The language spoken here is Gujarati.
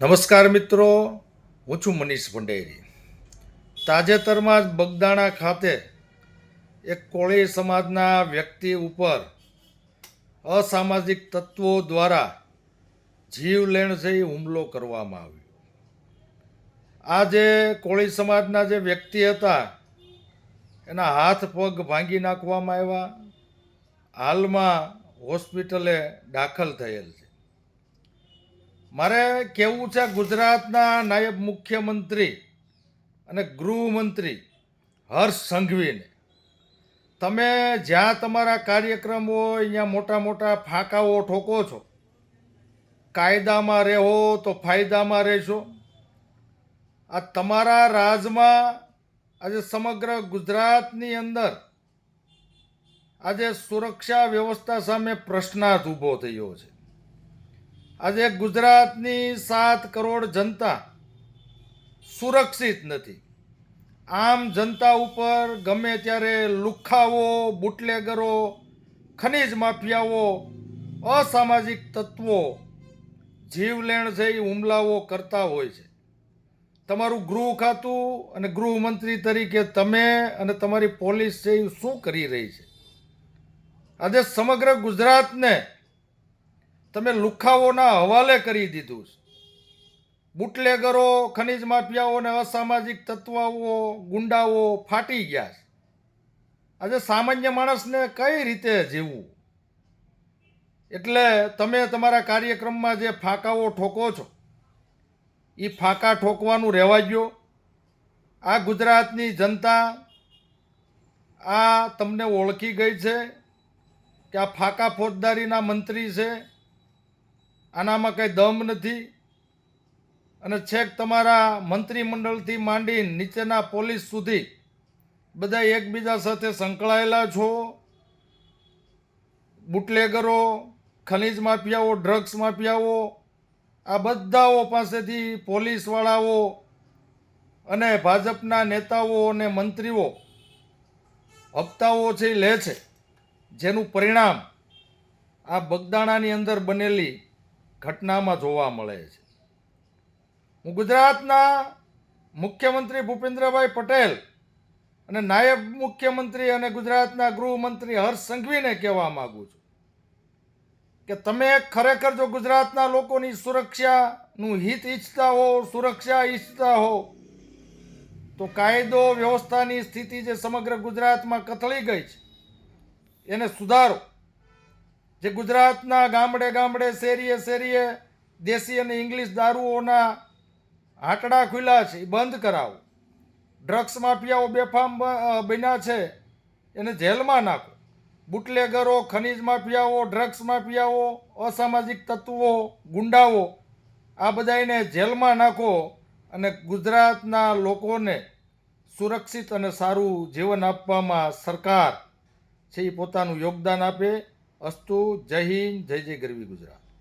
નમસ્કાર મિત્રો, હું છું મનીષ ભંડેરી. તાજેતરમાં જ બગદાણા ખાતે એક કોળી સમાજના વ્યક્તિ ઉપર અસામાજિક તત્વો દ્વારા જીવલેણથી હુમલો કરવામાં આવ્યો. આ જે કોળી સમાજના જે વ્યક્તિ હતા, એના હાથ પગ ભાંગી નાખવામાં આવ્યા. હાલમાં હોસ્પિટલે દાખલ થયેલ છે. મારે કહેવું છે ગુજરાતના નાયબ મુખ્યમંત્રી અને ગૃહમંત્રી હર્ષ સંઘવીને, તમે જ્યાં તમારા કાર્યક્રમ હોય અહીંયા મોટા મોટા ફાંકાઓ ઠોકો છો, કાયદામાં રહેવો તો ફાયદામાં રહેશો. આ તમારા રાજમાં આજે સમગ્ર ગુજરાતની અંદર આજે સુરક્ષા વ્યવસ્થા સામે પ્રશ્નાર્થ ઊભો થયો છે. આજે ગુજરાતની સાત કરોડ જનતા સુરક્ષિત નથી. આમ જનતા ઉપર ગમે ત્યારે લુખાઓ બુટલેગરો, ખનિજ માફિયાઓ, અસામાજિક તત્વો, જીવલેણ જઈ હુમલાઓ કરતા હોય છે. તમારું ગૃહ ખાતું અને ગૃહમંત્રી તરીકે તમે અને તમારી પોલીસ છે એ શું કરી રહી છે? આજે સમગ્ર ગુજરાતને તમે લુખાઓના હવાલે કરી દીધું છે. બુટલેગરો, ખનિજ માફિયાઓ અને અસામાજિક તત્વો ગુંડાઓ ફાટી ગયા છે. આજે સામાન્ય માણસને કઈ રીતે જીવવું? એટલે તમે તમારા કાર્યક્રમમાં જે ફાંકાઓ ઠોકો છો એ ફાંકા ઠોકવાનું રહેવા ગયો આ ગુજરાતની જનતા આ તમને ઓળખી ગઈ છે કે આ ફાંકા ફોજદારીના મંત્રી છે. આનામાં કંઈ દમ નથી. અને છેક તમારા મંત્રીમંડળથી માંડી નીચેના પોલીસ સુધી બધા એકબીજા સાથે સંકળાયેલા છો. બુટલેગરો, ખનીજ માફિયાઓ, ડ્રગ્સ માફિયાઓ, આ બધાઓ પાસેથી પોલીસવાળાઓ અને ભાજપના નેતાઓ અને મંત્રીઓ હપ્તાઓ છે લે છે. જેનું પરિણામ આ બગદાણાની અંદર બનેલી ઘટનામાં જોવા મળે છે. હું ગુજરાતના મુખ્યમંત્રી ભૂપેન્દ્રભાઈ પટેલ અને નાયબ મુખ્યમંત્રી અને ગુજરાતના ગૃહમંત્રી હર્ષ સંઘવીને કહેવા માગું છું કે તમે ખરેખર જો ગુજરાતના લોકોની સુરક્ષાનું હિત ઈચ્છતા હો, સુરક્ષા ઈચ્છતા હો, તો કાયદો વ્યવસ્થાની સ્થિતિ જે સમગ્ર ગુજરાતમાં કથળી ગઈ છે, એને સુધારો. જે ગુજરાતના ગામડે ગામડે શેરીએ શેરીએ દેશી અને ઇંગ્લિશ દારૂઓના આંકડા ખુલ્યા છે, એ બંધ કરાવો. ડ્રગ્સ માફિયાઓ બેફામ બન્યા છે, એને જેલમાં નાખો. બુટલેગરો, ખનિજ માફિયાઓ, ડ્રગ્સ માફિયાઓ, અસામાજિક તત્વો, ગુંડાઓ, આ બધાને જેલમાં નાખો અને ગુજરાતના લોકોને સુરક્ષિત અને સારું જીવન આપવામાં સરકાર છે, એ પોતાનું યોગદાન આપે. અસ્તુ જય હિન્દ જય જય ગરવી ગુજરાત.